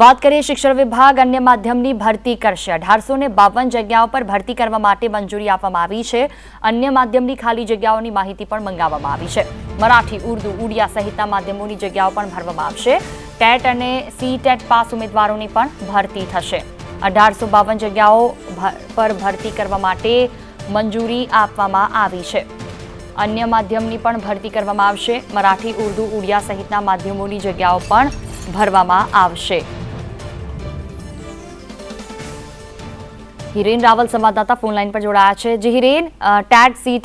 વાત કરીએ શિક્ષણ વિભાગ અન્ય માધ્યમની ભરતી કરશે. અઢારસો ને બાવન જગ્યાઓ પર ભરતી કરવા માટે મંજૂરી આપવામાં આવી છે. અન્ય માધ્યમની ખાલી જગ્યાઓની માહિતી પણ મંગાવવામાં આવી છે. મરાઠી, ઉર્દુ, ઉડિયા સહિતના માધ્યમોની જગ્યાઓ પણ ભરવામાં આવશે. ટેટ અને સી ટેટ પાસ ઉમેદવારોની પણ ભરતી થશે. અઢારસો બાવન જગ્યાઓ પર ભરતી કરવા માટે મંજૂરી આપવામાં આવી છે. અન્ય માધ્યમની પણ ભરતી કરવામાં આવશે. મરાઠી, ઉર્દુ, ઉડિયા સહિતના માધ્યમોની જગ્યાઓ પણ ભરવામાં આવશે. હિરેન રાવલ સંવાદદાતા ફોનલાઈન પર જોડાયા છે. જે હિરેન ટેટ સી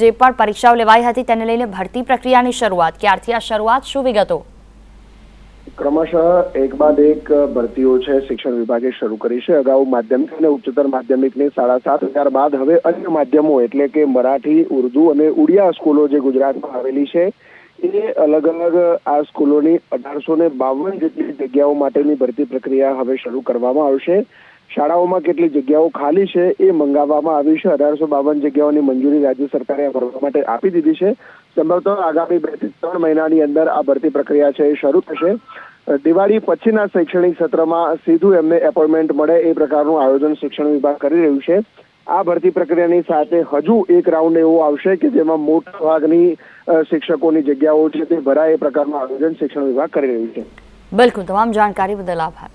જે પણ પરીક્ષાઓ લેવાઈ હતી તેને લઈને ભરતી પ્રક્રિયાની શરૂઆત. ક્યારથી આ શરૂઆત? શું વિગતો? ક્રમશઃ એક બાદ એક ભરતીઓ છે શિક્ષણ વિભાગે શરૂ કરી છે. અગાઉ માધ્યમિક અને ઉચ્ચતર માધ્યમિકની સાડા સાત હજાર બાદ. હવે અન્ય માધ્યમો એટલે કે મરાઠી, ઉર્દુ અને ઉડિયા સ્કૂલો જે ગુજરાતમાં આવેલી છે એ અલગ અલગ આ સ્કૂલોની અઢારસો ને બાવન જેટલી જગ્યાઓ માટેની ભરતી પ્રક્રિયા હવે શરૂ કરવામાં આવશે. શાળાઓમાં કેટલી જગ્યાઓ ખાલી છે એ મંગાવવામાં આવી છે. અઢારસો બાવન જગ્યાઓની મંજૂરી રાજ્ય સરકારે ભરવા માટે આપી દીધી છે. સંભવતઃ આગામી બેથી ત્રણ મહિનાની અંદર આ ભરતી પ્રક્રિયા છે એ શરૂ થશે. દિવાળી પછીના શૈક્ષણિક સત્રમાં સીધું એમને એપોઇન્ટમેન્ટ મળે એ પ્રકારનું આયોજન શિક્ષણ વિભાગ કરી રહ્યું છે. આ ભરતી પ્રક્રિયાની સાથે હજુ એક રાઉન્ડ એવો આવશે કે જેમાં મોટા ભાગની શિક્ષકોની જગ્યાઓ છે તે ભરાય એ પ્રકારનું આયોજન શિક્ષણ વિભાગ કરી રહ્યું છે. બિલકુલ, તમામ જાણકારી બદલ આભાર.